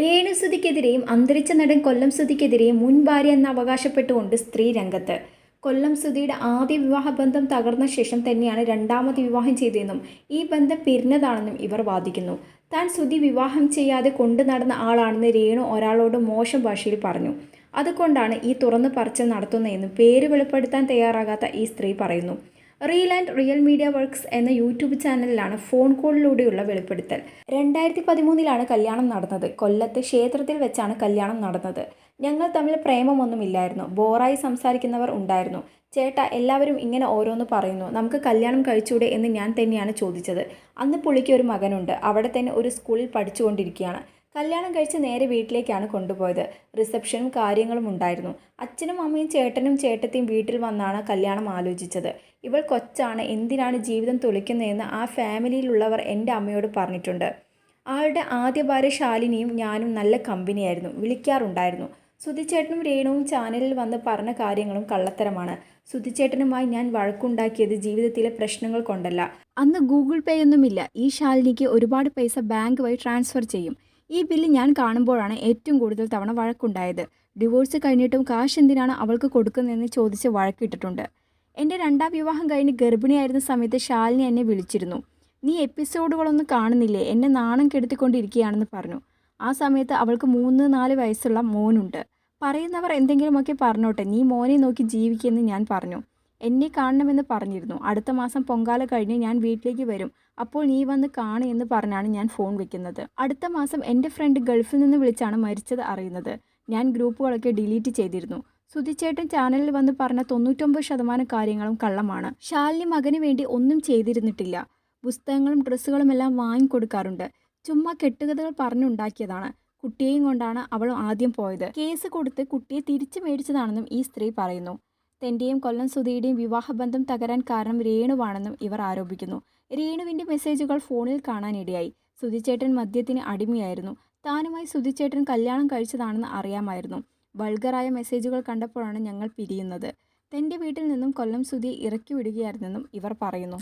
രേണുസുതിക്കെതിരെയും അന്തരിച്ച നടൻ കൊല്ലം സുതിക്കെതിരെയും മുൻ ഭാര്യ എന്ന് അവകാശപ്പെട്ടുകൊണ്ട് സ്ത്രീ രംഗത്ത്. കൊല്ലം സുധിയുടെ ആദ്യ വിവാഹബന്ധം തകർന്ന ശേഷം തന്നെയാണ് രണ്ടാമത് വിവാഹം ചെയ്തതെന്നും ഈ ബന്ധം പിരിഞ്ഞതാണെന്നും ഇവർ വാദിക്കുന്നു. താൻ സുധി വിവാഹം ചെയ്യാതെ കൊണ്ടു നടന്ന ആളാണെന്ന് രേണു ഒരാളോട് മോശം ഭാഷയിൽ പറഞ്ഞു. അതുകൊണ്ടാണ് ഈ തുറന്നു പറച്ചിൽ നടത്തുന്നതെന്നും പേര് വെളിപ്പെടുത്താൻ തയ്യാറാകാത്ത ഈ സ്ത്രീ പറയുന്നു. Real and real media works എന്ന യൂട്യൂബ് ചാനലിലാണ് ഫോൺ കോളിലൂടെയുള്ള വെളിപ്പെടുത്തൽ. രണ്ടായിരത്തി പതിമൂന്നിലാണ് കല്യാണം നടന്നത്. കൊല്ലത്തെ ക്ഷേത്രത്തിൽ വെച്ചാണ് കല്യാണം നടന്നത്. ഞങ്ങൾ തമ്മിൽ പ്രേമമൊന്നുമില്ലായിരുന്നു. ബോറായി സംസാരിക്കുന്നവർ ഉണ്ടായിരുന്നു. ചേട്ട എല്ലാവരും ഇങ്ങനെ ഓരോന്ന് പറയുന്നു. നമുക്ക് കല്യാണം കഴിച്ചൂടെ എന്ന് ഞാൻ തന്നെയാണ് ചോദിച്ചത്. അന്ന് പുള്ളിക്ക് ഒരു മകനുണ്ട്. അവിടെ തന്നെ ഒരു സ്കൂളിൽ പഠിച്ചുകൊണ്ടിരിക്കുകയാണ്. കല്യാണം കഴിച്ച് നേരെ വീട്ടിലേക്കാണ് കൊണ്ടുപോയത്. റിസപ്ഷനും കാര്യങ്ങളും ഉണ്ടായിരുന്നു. അച്ഛനും അമ്മയും ചേട്ടനും ചേട്ടത്തിയും വീട്ടിൽ വന്നാണ് കല്യാണം ആലോചിച്ചത്. ഇവൾ കൊച്ചാണ് എന്തിനാണ് ജീവിതം തുളിക്കുന്നതെന്ന് ആ ഫാമിലിയിലുള്ളവർ എന്റെ അമ്മയോട് പറഞ്ഞിട്ടുണ്ട്. ആളുടെ ആദ്യ ഭാര്യ ശാലിനിയും ഞാനും നല്ല കമ്പനിയായിരുന്നു വിളിക്കാറുണ്ടായിരുന്നു. സുധിച്ചേട്ടനും രേണുവും ചാനലിൽ വന്ന് പറഞ്ഞ കാര്യങ്ങളും കള്ളത്തരമാണ്. സുധിച്ചേട്ടനുമായി ഞാൻ വഴക്കുണ്ടാക്കിയത് ജീവിതത്തിലെ പ്രശ്നങ്ങൾ കൊണ്ടല്ല. അന്ന് ഗൂഗിൾ പേ ഒന്നുമില്ല. ഈ ശാലിനിക്ക് ഒരുപാട് പൈസ ബാങ്ക് വഴി ട്രാൻസ്ഫർ ചെയ്യും. ഈ ബില്ല് ഞാൻ കാണുമ്പോഴാണ് ഏറ്റവും കൂടുതൽ തവണ വഴക്കുണ്ടായത്. ഡിവോഴ്സ് കഴിഞ്ഞിട്ടും കാശ് എന്തിനാണ് അവൾക്ക് കൊടുക്കുന്നതെന്ന് ചോദിച്ച് വഴക്കിട്ടിട്ടുണ്ട്. എന്റെ രണ്ടാം വിവാഹം കഴിഞ്ഞ് ഗർഭിണിയായിരുന്ന സമയത്ത് ശാലിനി എന്നെ വിളിച്ചിരുന്നു. നീ എപ്പിസോഡുകളൊന്നും കാണുന്നില്ലേ? എന്നെ നാണം കെടുത്തിക്കൊണ്ടിരിക്കുകയാണെന്ന് പറഞ്ഞു. ആ സമയത്ത് അവൾക്ക് മൂന്ന് നാല് വയസ്സുള്ള മോനുണ്ട്. പറയുന്നവർ എന്തെങ്കിലുമൊക്കെ പറഞ്ഞോട്ടെ. നീ മോനെ നോക്കി ജീവിക്കുമെന്ന് ഞാൻ പറഞ്ഞു. എന്നെ കാണണമെന്ന് പറഞ്ഞിരുന്നു. അടുത്ത മാസം പൊങ്കാല കഴിഞ്ഞ് ഞാൻ വീട്ടിലേക്ക് വരും. അപ്പോൾ നീ വന്ന് കാണു എന്ന് പറഞ്ഞാണ് ഞാൻ ഫോൺ വെക്കുന്നത്. അടുത്ത മാസം എന്റെ ഫ്രണ്ട് ഗൾഫിൽ നിന്ന് വിളിച്ചാണ് മരിച്ചത് അറിയുന്നത്. ഞാൻ ഗ്രൂപ്പുകളൊക്കെ ഡിലീറ്റ് ചെയ്തിരുന്നു. സുധിച്ചേട്ടൻ ചാനലിൽ വന്ന് പറഞ്ഞ തൊണ്ണൂറ്റൊമ്പത് ശതമാനം കാര്യങ്ങളും കള്ളമാണ്. ശാലിനി മകന് വേണ്ടി ഒന്നും ചെയ്തിരുന്നിട്ടില്ല. പുസ്തകങ്ങളും ഡ്രസ്സുകളും എല്ലാം വാങ്ങിക്കൊടുക്കാറുണ്ട് ചുമ്മാ കെട്ടുകഥകൾ പറഞ്ഞുണ്ടാക്കിയതാണ്. കുട്ടിയെയും കൊണ്ടാണ് അവൾ ആദ്യം പോയത്. കേസ് കൊടുത്ത് കുട്ടിയെ തിരിച്ചു മേടിച്ചതാണെന്നും ഈ സ്ത്രീ പറയുന്നു. തന്റെയും കൊല്ലം സുധിയുടെയും വിവാഹബന്ധം തകരാൻ കാരണം രേണുവാണെന്നും ഇവർ ആരോപിക്കുന്നു. രേണുവിന്റെ മെസ്സേജുകൾ ഫോണിൽ കാണാനിടയായി. സുധിച്ചേട്ടൻ മദ്യത്തിന് അടിമയായിരുന്നു. താനുമായി സുധിച്ചേട്ടൻ കല്യാണം കഴിച്ചതാണെന്ന് അറിയാമായിരുന്നു. വൾഗറായ മെസ്സേജുകൾ കണ്ടപ്പോഴാണ് ഞങ്ങൾ പിരിയുന്നത്. തന്റെ വീട്ടിൽ നിന്നും കൊല്ലം സുധിയെ ഇറക്കി വിടുകയായിരുന്നെന്നും ഇവർ പറയുന്നു.